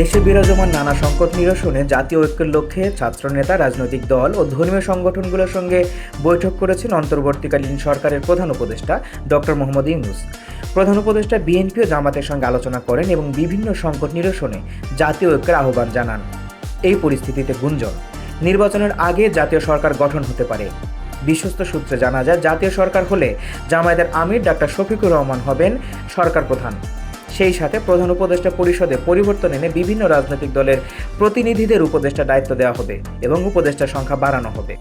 দেশে বিরাজমান নানা সংকট নিরসনে জাতীয় ঐক্যের লক্ষ্যে ছাত্রনেতা, রাজনৈতিক দল ও ধর্মীয় সংগঠনগুলোর সঙ্গে বৈঠক করেছেন অন্তর্বর্তীকালীন সরকারের প্রধান উপদেষ্টা ডক্টর মোহাম্মদ ইউনুস। প্রধান উপদেষ্টা বিএনপি ও জামাতের সঙ্গে আলোচনা করেন এবং বিভিন্ন সংকট নিরসনে জাতীয় ঐক্যের আহ্বান জানান। এই পরিস্থিতিতে গুঞ্জন, নির্বাচনের আগে জাতীয় সরকার গঠন হতে পারে। বিশ্বস্ত সূত্রে জানা যায়, জাতীয় সরকার হলে জামায়াতের আমির ডাক্তার শফিকুর রহমান হবেন সরকার প্রধান। সেই সাথে প্রধান উপদেষ্টা পরিষদে পরিবর্তন এনে বিভিন্ন রাজনৈতিক দলের প্রতিনিধিদের উপদেষ্টা দায়িত্ব দেওয়া হবে এবং উপদেষ্টার সংখ্যা বাড়ানো হবে।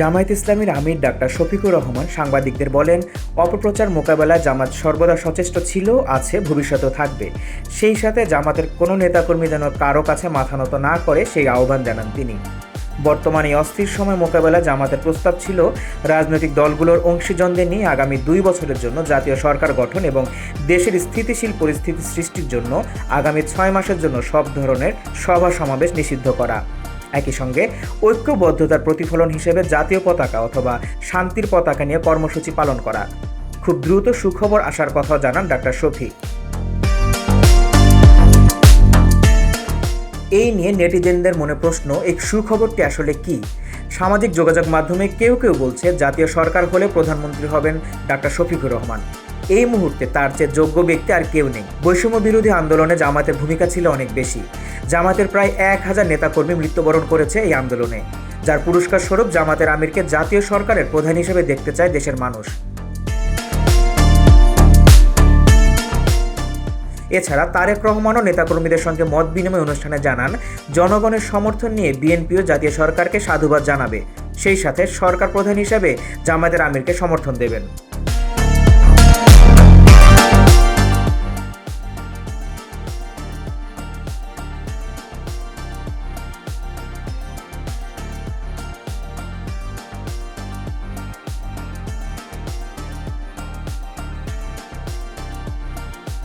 জামায়াত ইসলামীর আমির ডাক্তার শফিকুর রহমান সাংবাদিকদের বলেন, অপপ্রচার মোকাবেলায় জামাত সর্বদা সচেষ্ট ছিল, আছে, ভবিষ্যতেও থাকবে। সেই সাথে জামাতের কোনো নেতাকর্মী যেন কারও কাছে মাথা নত না করে সেই আহ্বান জানান তিনি। বর্তমানে এই অস্থির সময় মোকাবেলা জামাতের প্রস্তাব ছিল। রাজনৈতিক দলগুলোর অংশীজনদের নিয়ে আগামী দুই বছরের জন্য জাতীয় সরকার গঠন এবং দেশের স্থিতিশীল পরিস্থিতি সৃষ্টির জন্য আগামী ছয় মাসের জন্য সব ধরনের সভা সমাবেশ নিষিদ্ধ করা। একই সঙ্গে ঐক্যবদ্ধতার প্রতিফলন হিসেবে জাতীয় পতাকা অথবা শান্তির পতাকা নিয়ে কর্মসূচি পালন করা। খুব দ্রুত সুখবর আসার কথা জানান ডাক্তার শফিক। এই নিয়ে নেটিজেনদের মনে প্রশ্ন এই সুখবরটি আসলে কি? সামাজিক যোগাযোগ মাধ্যমে কেউ কেউ বলছে, জাতীয় সরকার হলে প্রধানমন্ত্রী হবেন ডাক্তার শফিকুর রহমান। এই মুহূর্তে তার চেয়ে যোগ্য ব্যক্তি আর কেউ নেই। বৈষম্য বিরোধী আন্দোলনে জামাতের ভূমিকা ছিল অনেক বেশি। জামাতের প্রায় এক হাজার নেতাকর্মী মৃত্যুবরণ করেছে এই আন্দোলনে, যার পুরস্কার স্বরূপ জামাতের আমিরকে জাতীয় সরকারের প্রধান হিসেবে দেখতে চায় দেশের মানুষ। এছাড়া তারেক রহমানও নেতাকর্মীদের সঙ্গে মত বিনিময় অনুষ্ঠানে জানান, জনগণের সমর্থন নিয়ে বিএনপিও জাতীয় সরকারকে সাধুবাদ জানাবে। সেই সাথে সরকার প্রধান হিসেবে জামায়াতের আমিরকে সমর্থন দেবেন।